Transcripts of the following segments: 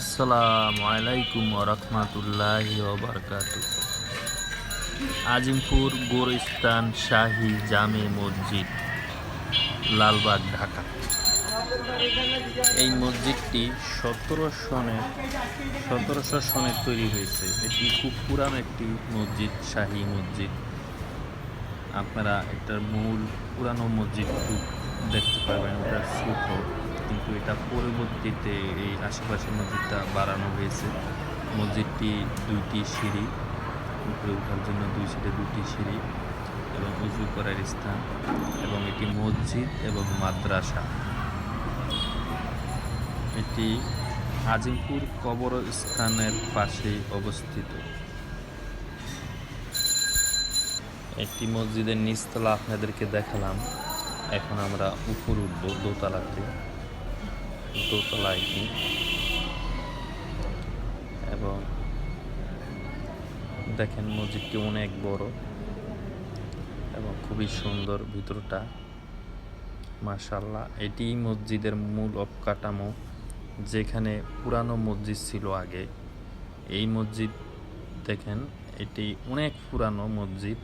আসসালামু আলাইকুম রহমতুল্লাহ বারকাত আজিমপুর গোরস্তান শাহী জামে মসজিদ, লালবাগ, ঢাকা। এই মসজিদটি সতেরো সনে সতেরোশো সনে তৈরি হয়েছে। এটি খুব পুরানো একটি মসজিদ, শাহী মসজিদ। আপনারা এটার মূল পুরানো মসজিদ দেখতে পাবেন এটা ছোট কিন্তু এটা পরবর্তীতে এই আশেপাশে মসজিদটা বাড়ানো হয়েছে। মসজিদটি দুইটি সিঁড়ি, উপরে ওঠার জন্য দুই সাইডে দুটি সিঁড়ি এবং উজু করার স্থান এবং এটি মসজিদ এবং মাদ্রাসা। এটি আজিমপুর কবরস্থানের পাশে অবস্থিত। একটি মসজিদের নিচতলা আপনাদেরকে দেখালাম। এখন আমরা উপর উঠবো দোতলাতে দোতলা এটি এবং দেখেন মসজিদটি অনেক বড় এবং খুবই সুন্দর ভিতরটা মাশাল্লাহ এটি মসজিদের মূল অবকাঠামো, যেখানে পুরানো মসজিদ ছিল আগে। এই মসজিদ, দেখেন, এটি অনেক পুরানো মসজিদ।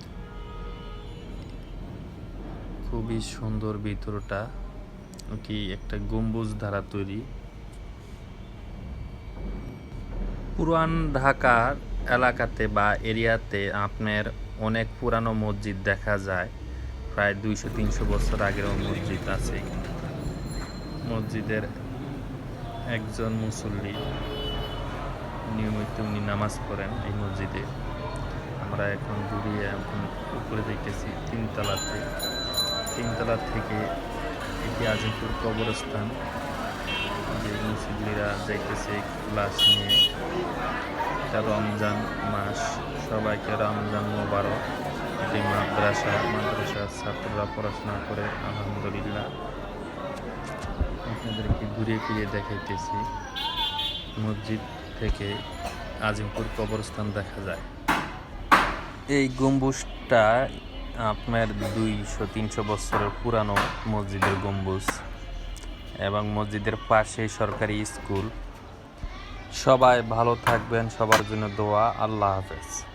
খুবই সুন্দর ভিতরটা। কি একটা গম্বুজ দ্বারা তৈরি। পুরান ঢাকার এলাকাতে বা এরিয়াতে আপনার অনেক পুরানো মসজিদ দেখা যায়। প্রায় দুইশো, তিনশো বছর আগেরও মসজিদ আছে। মসজিদের একজন মুসল্লি, নিয়মিত উনি নামাজ পড়েন এই মসজিদে। আমরা এখন ঘুরিয়ে এখন উপরে দেখতেছি তিনতলাতে। তিনতলা থেকে এটি আজিমপুর কবরস্থান, যে মুসল্লিরা যাইতেছে ক্লাস নিয়ে, এটা রমজান মাস। সবাইকে রমজান মোবারক। এটি মাদ্রাসা, মাদ্রাসার ছাত্ররা পড়াশোনা করে, আলহামদুলিল্লাহ। আপনাদেরকে ঘুরিয়ে ফিরিয়ে দেখাইতেছি। মসজিদ থেকে আজিমপুর কবরস্থান দেখা যায়। এই গম্বুজটা আপনার দুইশো, তিনশো বছরের পুরানো মসজিদের গম্বুজ এবং মসজিদের পাশে সরকারি স্কুল। সবাই ভালো থাকবেন, সবার জন্য দোয়া, আল্লাহ হাফেজ।